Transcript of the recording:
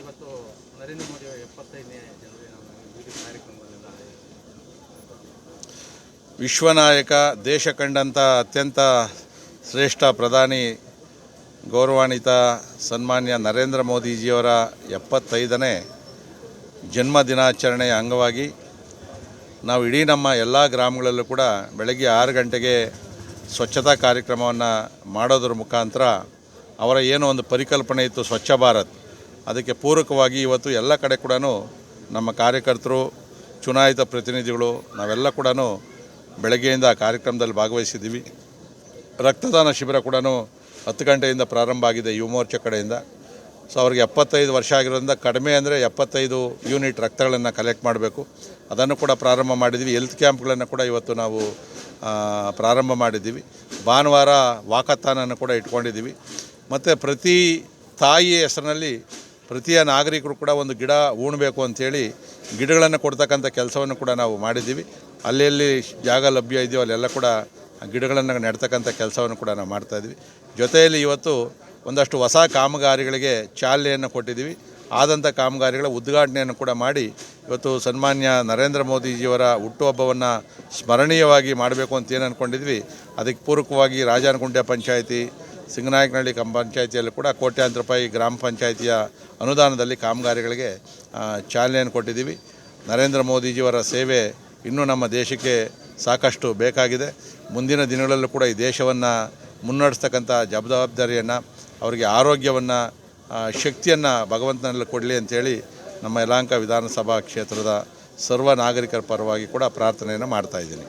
ಇವತ್ತು ನರೇಂದ್ರ ಮೋದಿ ಎಪ್ಪತ್ತೈದನೇ ಜನವರಿ ಕಾರ್ಯಕ್ರಮಗಳೆಲ್ಲ ವಿಶ್ವನಾಯಕ ದೇಶ ಕಂಡಂಥ ಅತ್ಯಂತ ಶ್ರೇಷ್ಠ ಪ್ರಧಾನಿ ಗೌರವಾನ್ವಿತ, ಸನ್ಮಾನ್ಯ ನರೇಂದ್ರ ಮೋದಿಜಿಯವರ ಎಪ್ಪತ್ತೈದನೇ ಜನ್ಮ ದಿನಾಚರಣೆಯ ಅಂಗವಾಗಿ ನಾವು ಇಡೀ ನಮ್ಮ ಎಲ್ಲ ಗ್ರಾಮಗಳಲ್ಲೂ ಕೂಡ ಬೆಳಗ್ಗೆ ಆರು ಗಂಟೆಗೆ ಸ್ವಚ್ಛತಾ ಕಾರ್ಯಕ್ರಮವನ್ನು ಮಾಡೋದ್ರ ಮುಖಾಂತರ ಅವರ ಏನೋ ಒಂದು ಪರಿಕಲ್ಪನೆ ಇತ್ತು ಸ್ವಚ್ಛ ಭಾರತ್. ಅದಕ್ಕೆ ಪೂರಕವಾಗಿ ಇವತ್ತು ಎಲ್ಲ ಕಡೆ ಕೂಡ ನಮ್ಮ ಕಾರ್ಯಕರ್ತರು, ಚುನಾಯಿತ ಪ್ರತಿನಿಧಿಗಳು, ನಾವೆಲ್ಲ ಕೂಡ ಬೆಳಗ್ಗೆಯಿಂದ ಆ ಕಾರ್ಯಕ್ರಮದಲ್ಲಿ ಭಾಗವಹಿಸಿದ್ದೀವಿ. ರಕ್ತದಾನ ಶಿಬಿರ ಕೂಡ ಹತ್ತು ಗಂಟೆಯಿಂದ ಪ್ರಾರಂಭ ಆಗಿದೆ ಯುವ ಮೋರ್ಚಾ ಕಡೆಯಿಂದ. ಸೊ ಅವ್ರಿಗೆ ಎಪ್ಪತ್ತೈದು ವರ್ಷ ಆಗಿರೋದ್ರಿಂದ ಕಡಿಮೆ ಅಂದರೆ ಎಪ್ಪತ್ತೈದು ಯೂನಿಟ್ ರಕ್ತಗಳನ್ನು ಕಲೆಕ್ಟ್ ಮಾಡಬೇಕು. ಅದನ್ನು ಕೂಡ ಪ್ರಾರಂಭ ಮಾಡಿದ್ವಿ ಹೆಲ್ತ್ ಕ್ಯಾಂಪ್ಗಳನ್ನು ಕೂಡ ಇವತ್ತು ನಾವು ಪ್ರಾರಂಭ ಮಾಡಿದ್ದೀವಿ. ಭಾನುವಾರ ವಾಕಥಾನನ್ನು ಕೂಡ ಇಟ್ಕೊಂಡಿದ್ದೀವಿ. ಮತ್ತು ಪ್ರತಿ ತಾಯಿಯ ಹೆಸರಿನಲ್ಲಿ ಪ್ರತಿಯ ನಾಗರಿಕರು ಕೂಡ ಒಂದು ಗಿಡ ಊಣಬೇಕು ಅಂಥೇಳಿ ಗಿಡಗಳನ್ನು ಕೊಡ್ತಕ್ಕಂಥ ಕೆಲಸವನ್ನು ಕೂಡ ನಾವು ಮಾಡಿದ್ದೀವಿ. ಅಲ್ಲೆಲ್ಲಿ ಜಾಗ ಲಭ್ಯ ಇದೆಯೋ ಅಲ್ಲೆಲ್ಲ ಕೂಡ ಗಿಡಗಳನ್ನು ನೆಡ್ತಕ್ಕಂಥ ಕೆಲಸವನ್ನು ಕೂಡ ನಾವು ಮಾಡ್ತಾಯಿದ್ವಿ ಜೊತೆಯಲ್ಲಿ ಇವತ್ತು ಒಂದಷ್ಟು ಹೊಸ ಕಾಮಗಾರಿಗಳಿಗೆ ಚಾಲನೆಯನ್ನು ಕೊಟ್ಟಿದ್ದೀವಿ. ಆದಂಥ ಕಾಮಗಾರಿಗಳ ಉದ್ಘಾಟನೆಯನ್ನು ಕೂಡ ಮಾಡಿ ಇವತ್ತು ಸನ್ಮಾನ್ಯ ನರೇಂದ್ರ ಮೋದಿಜಿಯವರ ಹುಟ್ಟುಹಬ್ಬವನ್ನು ಸ್ಮರಣೀಯವಾಗಿ ಮಾಡಬೇಕು ಅಂತ ಏನು ಅಂದ್ಕೊಂಡಿದ್ವಿ ಅದಕ್ಕೆ ಪೂರಕವಾಗಿ ರಾಜಾನಗುಂಟೆ ಪಂಚಾಯಿತಿ ಸಿಂಗನಾಯಕನಹಳ್ಳಿ ಕಂ ಪಂಚಾಯಿತಿಯಲ್ಲಿ ಕೂಡ ಕೋಟ್ಯಾಂತರ ರೂಪಾಯಿ ಗ್ರಾಮ ಪಂಚಾಯಿತಿಯ ಅನುದಾನದಲ್ಲಿ ಕಾಮಗಾರಿಗಳಿಗೆ ಚಾಲನೆಯನ್ನು ಕೊಟ್ಟಿದ್ದೀವಿ. ನರೇಂದ್ರ ಮೋದಿಜಿಯವರ ಸೇವೆ ಇನ್ನೂ ನಮ್ಮ ದೇಶಕ್ಕೆ ಸಾಕಷ್ಟು ಬೇಕಾಗಿದೆ. ಮುಂದಿನ ದಿನಗಳಲ್ಲೂ ಕೂಡ ಈ ದೇಶವನ್ನು ಮುನ್ನಡೆಸ್ತಕ್ಕಂಥ ಜವಾಬ್ದಾರಿಯನ್ನು, ಅವರಿಗೆ ಆರೋಗ್ಯವನ್ನು ಶಕ್ತಿಯನ್ನು ಭಗವಂತನಲ್ಲಿ ಕೊಡಲಿ ಅಂತೇಳಿ ನಮ್ಮ ಯಲಾಂಕ ವಿಧಾನಸಭಾ ಕ್ಷೇತ್ರದ ಸರ್ವ ನಾಗರಿಕರ ಪರವಾಗಿ ಕೂಡ ಪ್ರಾರ್ಥನೆಯನ್ನು ಮಾಡ್ತಾ ಇದ್ದೀನಿ.